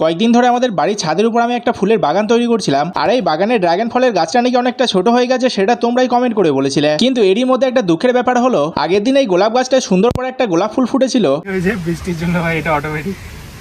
কয়েকদিন ধরে আমাদের বাড়ির ছাদের উপর আমি একটা ফুলের বাগান তৈরি করছিলাম, আর এই বাগানের ড্রাগন ফলের গাছটা নাকি অনেকটা ছোট হয়ে গেছে সেটা তোমরাই কমেন্ট করে বলেছিলে। কিন্তু এরই মধ্যে একটা দুঃখের ব্যাপার হলো, আগের দিন এই গোলাপ গাছটা সুন্দর করে একটা গোলাপ ফুল ফুটেছিল। বৃষ্টির জন্য এটা অটোমেটিক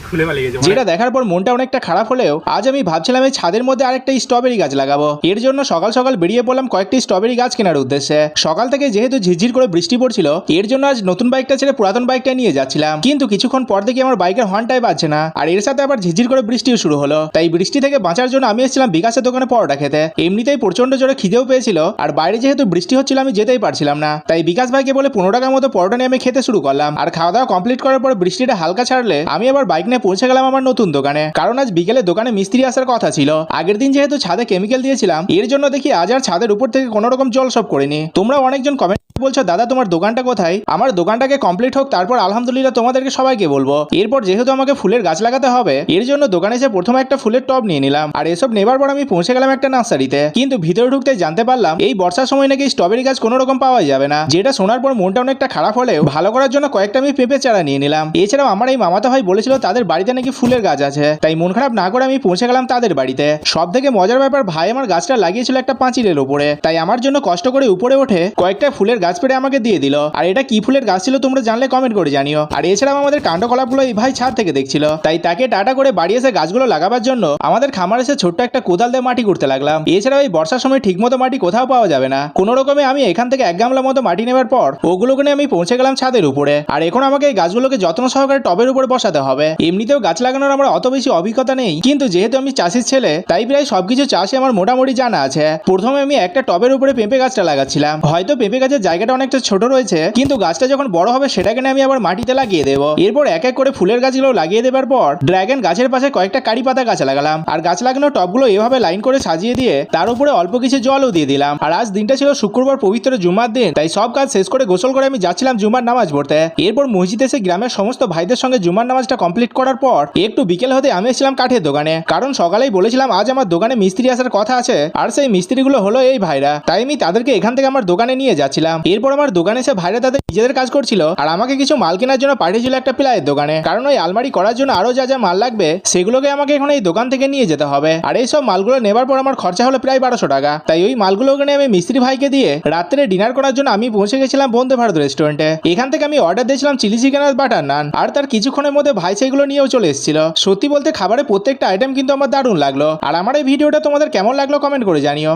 খুলে যেটা দেখার পর মনটা অনেকটা খারাপ হলেও আজ আমি ভাবছিলাম এই ছাদের মধ্যে আরেকটা স্ট্রবেরি গাছ লাগাবো। এর জন্য সকাল সকাল বেরিয়ে পড়লাম কয়েকটি স্ট্রবেরি গাছ কেনার উদ্দেশ্যে। সকাল থেকে যেহেতু ঝিরঝির করে বৃষ্টি পড়ছিল, এর জন্য আজ নতুন বাইকটা ছেড়ে পুরাতন বাইকটা নিয়ে যাচ্ছিলাম। কিন্তু কিছুক্ষণ পর দেখি আমার বাইকের হর্নটাই বাজছে না, আর এর সাথে আবার ঝিরঝির করে বৃষ্টিও শুরু হলো। তাই বৃষ্টি থেকে বাঁচার জন্য আমি এসেছিলাম বিকাশের দোকানে পরোটা খেতে। এমনিতেই প্রচণ্ড জোরে খিদেও পেয়েছিল, আর বাইরে যেহেতু বৃষ্টি হচ্ছিল আমি যেতেই পারছিলাম না। তাই বিকাশ ভাইকে বলে পনেরো টাকার মতো পরোটা নিয়ে আমি খেতে শুরু করলাম। আর খাওয়া দাওয়া কমপ্লিট করার পর বৃষ্টিটা হালকা ছাড়লে আমি আবার বাইক নিয়ে পৌঁছে গেলাম আমার নতুন দোকানে। কারণ আজ বিকেলে দোকানে মিস্ত্রি আসার কথা ছিল। আগের দিন যেহেতু ছাদে কেমিক্যাল দিয়েছিলাম, এর জন্য দেখি আজ আর ছাদের উপর থেকে কোনোরকম জল সব করিনি। তোমরা অনেকজন কমেন্ট বলছো, দাদা, তোমার দোকানটা কোথায়? আমার দোকানটাকে কমপ্লিট হোক, তারপর আলহামদুলিল্লাহ তোমাদেরকে সবাইকে বলব। এরপর যেহেতু আমাকে ফুলের গাছ লাগাতে হবে, এর জন্য দোকানে এসে প্রথমে একটা ফুলের টব নিয়ে নিলাম। আর এসব নেবার পর আমি পৌঁছে গেলাম একটা নার্সারিতে। কিন্তু ভিতরে ঢুকতে জানতে পারলাম, এই বর্ষার সময় নাকি স্ট্রবেরি গাছ কোনো রকম পাওয়া যাবে না। যেটা শোনার পর মনটা অনেকটা খারাপ হলেও ভালো করার জন্য কয়েকটা আমি পেঁপে চারা নিয়ে নিলাম। এছাড়াও আমার এই মামাতো ভাই বলেছিল, তাদের বাড়িতে নাকি ফুলের গাছ আছে। তাই মন খারাপ না করে আমি পৌঁছে গেলাম তাদের বাড়িতে। সব থেকে মজার ব্যাপার, ভাই আমার গাছটা লাগিয়েছিল একটা পাঁচিলের উপরে তাই আমার জন্য কষ্ট করে উপরে ওঠে কয়েকটা ফুলের গাছ পেড়ে আমাকে দিয়ে দিল। আর এটা কি ফুলের গাছ ছিল তোমরা জানলে কমেন্ট করে জানিও। আর এছাড়াও আমাদের কাণ্ডকলাপগুলো এই ভাই ছাদ থেকে দেখছিল। তাই তাকে টাটা করে বাড়ি এসে গাছগুলো লাগাবার জন্য আমাদের খামার এসে ছোট্ট একটা কোদাল দিয়ে মাটি করতে লাগলাম। এছাড়াও এই বর্ষার সময় ঠিকমতো মাটি কোথাও পাওয়া যাবে না। কোনো রকমে আমি এখান থেকে এক গামলা মতো মাটি নেবার পর ওগুলোকে নিয়ে আমি পৌঁছে গেলাম ছাদের উপরে। আর এখন আমাকে এই গাছগুলোকে যত্ন সহকারে টবের উপরে বসাতে হবে। এমনিতেও গাছ লাগানোর আমার অত বেশি অভিজ্ঞতা নেই। কিন্তু যেহেতু আমি চাষির ছেলে, তাই প্রায় সবকিছু চাষে আমার মোটামুটি জানা আছে। প্রথমে আমি একটা টবের উপরে পেঁপে গাছটা লাগাচ্ছিলাম। হয়তো পেঁপে গাছের জায়গাটা অনেকটা ছোট রয়েছে, কিন্তু গাছটা যখন বড় হবে সেটাকে আমি আবার মাটিতে লাগিয়ে দেবো। এরপর এক এক করে ফুলের গাছগুলো লাগিয়ে দেবার পর ড্রাগন গাছের পাশে কয়েকটা কারি পাতা গাছ লাগালাম। আর গাছ লাগানোর টবগুলো এভাবে লাইন করে সাজিয়ে দিয়ে তার উপরে অল্প কিছু জলও দিয়ে দিলাম। আর আজ দিনটা ছিল শুক্রবার পবিত্র জুমার দিন, তাই সব কাজ শেষ করে গোসল করে আমি যাচ্ছিলাম জুমার নামাজ পড়তে। এরপর মসজিদ এসে গ্রামের সমস্ত ভাইদের সঙ্গে জুমার নামাজটা কমপ্লিট করার পর একটু বিকেল হতে আমি এসেছিলাম কাঠের দোকানে। কারণ সকালেই বলেছিলাম আজ আমার দোকানে মিস্ত্রি আসার কথা আছে, আর সেই মিস্ত্রিগুলো হলো এই ভাইরা। তাই আমি তাদেরকে এখান থেকে আমার দোকানে নিয়ে যাচ্ছিলাম। এরপর আমার দোকানে এসে ভাইরা তাদের নিজেদের কাজ করছিল, আর আমাকে কিছু মাল কেনার জন্য পাঠিয়েছিল একটা প্লায়ের দোকানে। কারণ ওই আলমারি করার জন্য আরও যা যা মাল লাগবে, সেগুলোকে আমাকে এখন এই দোকান থেকে নিয়ে যেতে হবে। আর এই সব মালগুলো নেবার পর আমার খরচা হলো প্রায় বারোশো টাকা। তাই ওই মালগুলোকে নিয়ে আমি মিস্ত্রি ভাইকে দিয়ে রাত্রে ডিনার করার জন্য আমি পৌঁছে গেছিলাম বন্দে ভারত রেস্টুরেন্টে। এখান থেকে আমি অর্ডার দিয়েছিলাম চিলি চিকেন আর বাটার নান। আর তার কিছুক্ষণের মধ্যে ভাই সেগুলো নিয়েও চলে এসেছিল। সত্যি বলতে খাবারের প্রত্যেকটা আইটেম কিন্তু আমার দারুণ লাগল। আর আমার এই ভিডিওটা তোমাদের কেমন লাগল কমেন্ট করে জানিও।